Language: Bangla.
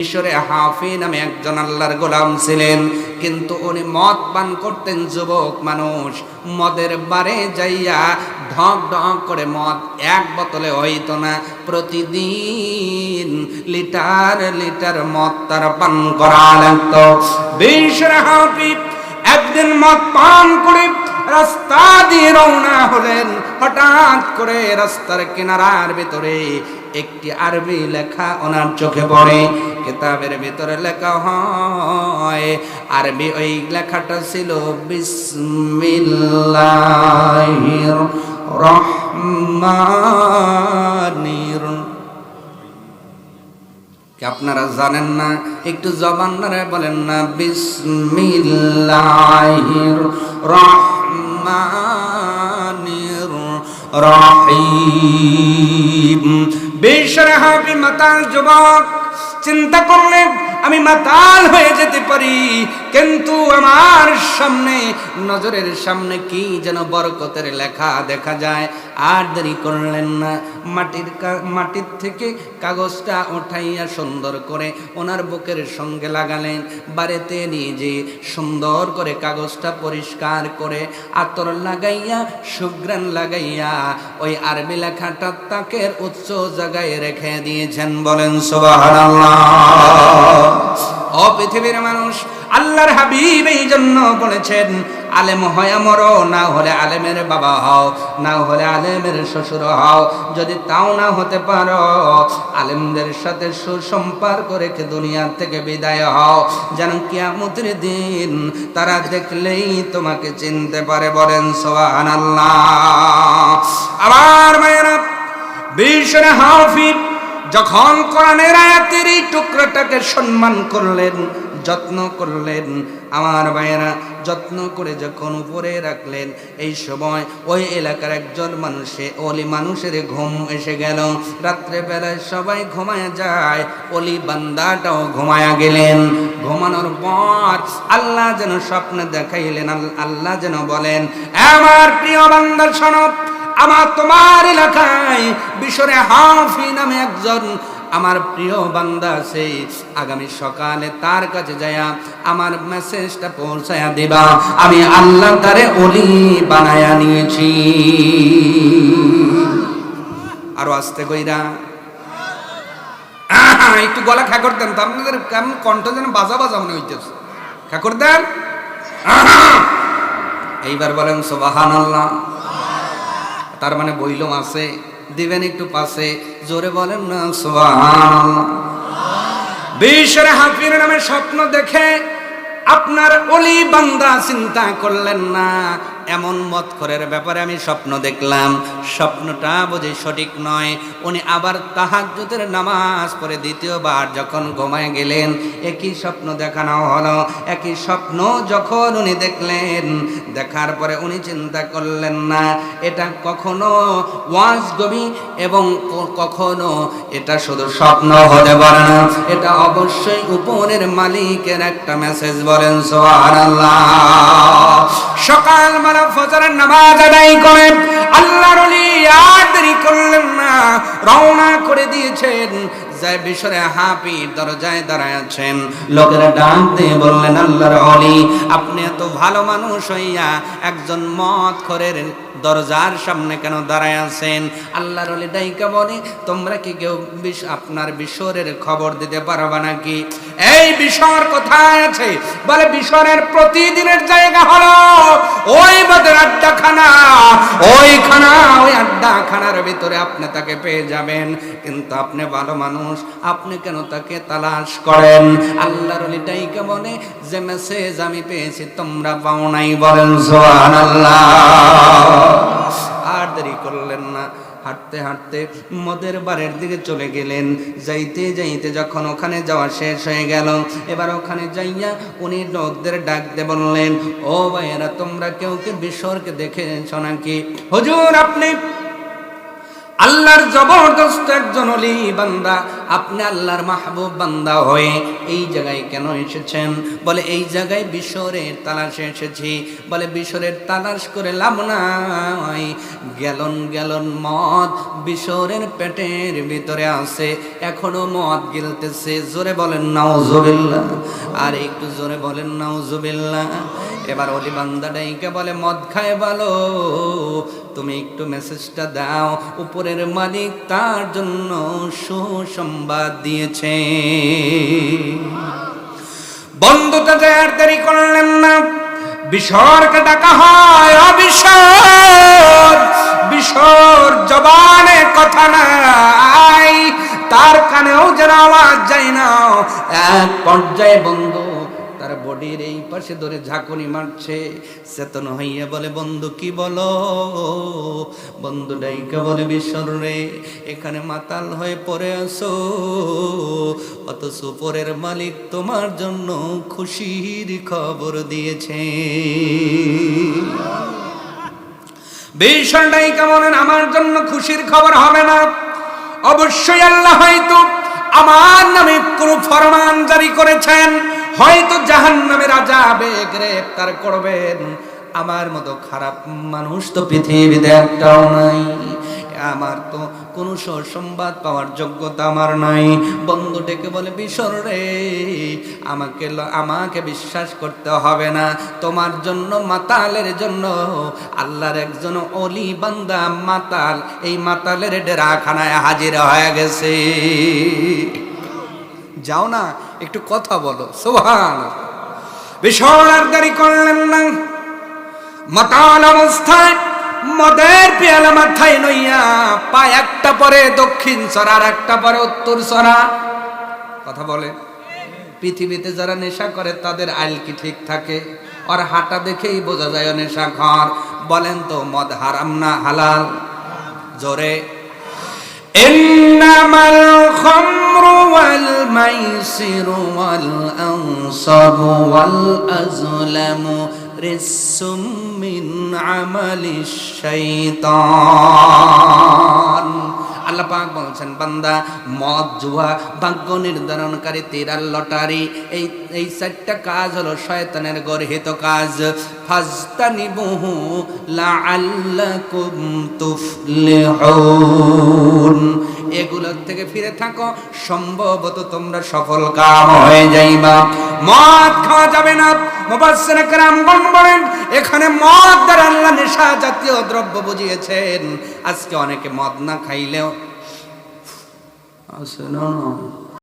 ঈশ্বরে হাফি নামে একজন আল্লাহর গোলাম ছিলেন। কিন্তু উনি মদ পান করতেন যুবক মানুষ। মদের বারে যাইয়া ঢক ঢক করে মদ এক বোতলে হইতো না। প্রতিদিন লিটার লিটার মদ তার পান করা লাগতো। বিশ্বরে হাফি একদিন মদ পান করে রাস্তা দিয়ে রওনা হলেন। হঠাৎ করে রাস্তার কিনারার ভিতরে একটি আরবি লেখা ওনার চোখে পড়ে। কিতাবের ভিতরে লেখা হয়, আরবি ওই লেখাটা ছিল বিসমিল্লাহির রহমানির। কি আপনারা জানেন না? একটু জবান বলেন না, বিসমিল্লাহির রহমানির রহিম। বেশরে হাবি মাতাল যুবক? চিন্তা করলেন আমি মাতাল হয়ে যেতে পারি। কিন্তু আমার সামনে, নজরের সামনে কি যেন বরকতের লেখা দেখা যায়? আর দেরি করলেন না। মাটির মাটির থেকে কাগজটা উঠাইয়া সুন্দর করে ওনার বুকের সঙ্গে লাগালেন। বাড়িতে নিয়ে যে সুন্দর করে কাগজটা পরিষ্কার করে আতর লাগাইয়া সুগ্রান লাগাইয়া ওই আরবি লেখাটা তাকের উচ্চ জায়গায় রেখে দিয়েছেন। বলেন, সুবহানাল্লাহ। ও পৃথিবীর মানুষ, আল্লাহর হাবিব এই জন্য বলেছেন, আলেম হয়ে মরো, না হলে আলেমের বাবা হও, না হলে আলেমের শ্বশুর হও। যদি তাও না হতে পারো, আলেমদের সাথে সুসম্পর্ক রেখে দুনিয়া থেকে বিদায় হও। যেন কিয়ামতের দিন তারা দেখলেই তোমাকে চিনতে পারে বলেন সোহান আল্লাহ আবার মায়েরা বিশ্বরে হাফিজ যখন কোরআনের আয়াতের এই টুকরোটাকে সম্মান করলেন, যত্ন করলেন, আমার ভাইয়েরা যত্ন করে যখন উপরে রাখলেন, এই সময় ওই এলাকার একজন মানুষে, অলি মানুষের ঘুম এসে গেল। রাত্রে বেলায় সবাই ঘুমায় যায়, অলি বান্দাটাও ঘুমায়া গেলেন। ঘুমানোর পর আল্লাহ যেন স্বপ্নে দেখাইলেন আল্লাহ যেন বলেন আমার প্রিয় বান্দার সনব আমার তোমার এলাকায় বিশরে হাফি নামে একজন আমার প্রিয় বান্দা আছে। আগামী সকালে তার কাছে যায়া আমার মেসেজটা পৌঁছায়া দিবা। আমি আল্লাহ তারে অলি বানায়া নিয়েছি। আরও আসতে কইরা। একটু গলা খাকর দেন তো, আপনাদের কেমন কণ্ঠ যেন বাজা বাজা মনে হইতেছে। খাকর দেন। এইবার বলেন সোবাহান আল্লাহ তার মানে বইলম আছে। দিবেন একটু পাশে, জোরে বলেন না সোহান বিশ্বের হাফির নামে স্বপ্ন দেখে আপনার অলি বান্দা চিন্তা করলেন না এমন মত করের ব্যাপারে আমি স্বপ্ন দেখলাম। স্বপ্নটা বুঝি সঠিক নয়। উনি আবার তাহাজ্জুদের নামাজ পড়ে দ্বিতীয়বার যখন ঘুমায় গেলেন, একই স্বপ্ন দেখানো হলো। একই স্বপ্ন যখন উনি দেখলেন, দেখার পরে উনি চিন্তা করলেন না, এটা কখনো ওয়াজ গবি এবং কখনো এটা শুধু স্বপ্ন হতে পারে না। এটা অবশ্যই উপরের মালিকের একটা মেসেজ বলেন, সুবহানাল্লাহ। সকাল বেলা ফজরের নামাজ আদায় করেন আল্লাহর ওলি দেরি করলেন না রওনা করে দিয়েছেন। যায় দরজায় দাঁড়ায় আছেন। ডাক দিয়ে বললেন, আল্লাহর অলি, আপনি এত ভালো মানুষ হইয়া একজন দরজার সামনে কেন দাঁড়ায় আছেন? আল্লাহর অলি ডাইকা বলে, তোমরা কি কেউ আপনার বিশরের খবর দিতে পারবা নাকি? এই বিশর কোথায় আছে? বলে, বিশরের প্রতিদিনের জায়গা হলো ওই বাদের আড্ডাখানা। ওইখানা, ওই আড্ডাখানার ভিতরে আপনি তাকে পেয়ে যাবেন। কিন্তু আপনি ভালো মানুষ আপনি কেন তাকে তালাশ করেন? আল্লাহর লিটাইকে বলে, যে মেসেজ আমি পেয়েছি, তোমরা পাও নাই। বলেন, সুবহানাল্লাহ। আর দেরি করলেন না। হাঁটতে হাঁটতে মদের বাড়ির দিকে চলে গেলেন। যাইতে যাইতে যখন ওখানে যাওয়া শেষ হয়ে গেল, এবার ওখানে যাইয়া উনি লোকদের ডাকতে বললেন, ও ভাইয়েরা, তোমরা কেউ কি বিশ্বরকে দেখেছ নাকি? হুজুর, আপনি আল্লাহর জবরদস্ত একজন অলি বান্দা, আপনি আল্লাহর মাহবুব বান্দা হয়ে এই জায়গায় কেন এসেছেন? বলে, এই জায়গায় বিশরের তালাশে এসেছি। বলে, বিশরের তালাশ করে লাভ নাই। গ্যালন গ্যালন মদ বিশরের পেটের ভিতরে আছে, এখনও মদ গিলতেছে। জোরে বলেন, নাউজুবিল্লাহ। আর একটু জোরে বলেন, নাউজুবিল্লাহ। এবার অলি বান্দা ডাইকে বলে, মদ খায় ভালো তুমি একটু মেসেজটা দাও। উপরের মালিক তার জন্য সুসংবাদ দিয়েছে। বন্ধুটা যে আর দেরি করলেন না, বিশরকে ডাকা হয় অবিশর, বিশর জবানে কথা নাই, তার কানেও যেন আওয়াজ যায় না। এক পর্যায়ে বন্ধু তার বডির এই পাশে ধরে ঝাঁকুনি মারছে, চেতন হইয়া বলে, বন্ধু, কি বলো? বন্ধু ডাইকা বলে বিশ্বর রে, এখানে মাতাল হয়ে পড়ে আসো অথচ উপরের মালিক তোমার জন্য খুশির খবর দিয়েছে। বিষয়টাই কেমন আমার জন্য খুশির খবর হবে না। অবশ্যই আল্লাহ হয়তো আমার নামে কোনো ফরমান জারি করেছেন। হয়তো জাহান আজাবে গ্রেফতার করবেন। আমার মতো খারাপ মানুষ তো পৃথিবীতে একটাও নাই। আমার তো কোনো সংবাদ পাওয়ার যোগ্যতা আমার নাই। বন্ধু ডেকে বলে, বিশর রে, আমাকে আমাকে বিশ্বাস করতে হবে না। তোমার জন্য মাতালের জন্য আল্লাহর একজন অলি বান্দা মাতাল। এই মাতালের ডেরাখানায় হাজির হয়ে গেছে। যাও না, একটু কথা বলো। সোহান বিশাল আর বেসরারদারি করলেন না। মাতাল অবস্থায় মদের পেয়ালা মাথায় নইয়া পা একটা পরে, দক্ষিণ সরা আর একটা পরে, উত্তর সরা। কথা বলে। পৃথিবীতে যারা নেশা করে, তাদের আইল কি ঠিক থাকে? আর হাঁটা দেখেই বোঝা যায় নেশা ঘর বলেন তো, মদ হারাম না হালাল? জোরে। ইন্নামাল খামর الخمر والميسر والأنصب والأزلم رس من عمل الشيطان আল্লাহ পাক বলছেন বান্দা মদ জুয়া ভাগ্য নির্ধারণকারী তিরাল লটারি এই এই চারটা কাজ হলো শয়তানের গর্হিত কাজ ফাজতানিবুহু লাআল্লাকুম তুফলিহুন এগুলোর থেকে ফিরে থাকো। সম্ভবত তোমরা সফল কাম হয়ে যাইবা। মদ খাওয়া যাবে না। মুবাসসির বলেন, এখানে মদ দ্বারা আল্লাহ নেশা জাতীয় দ্রব্য বুঝিয়েছেন। আজকে অনেকে মদ না খাইলেও আছে না?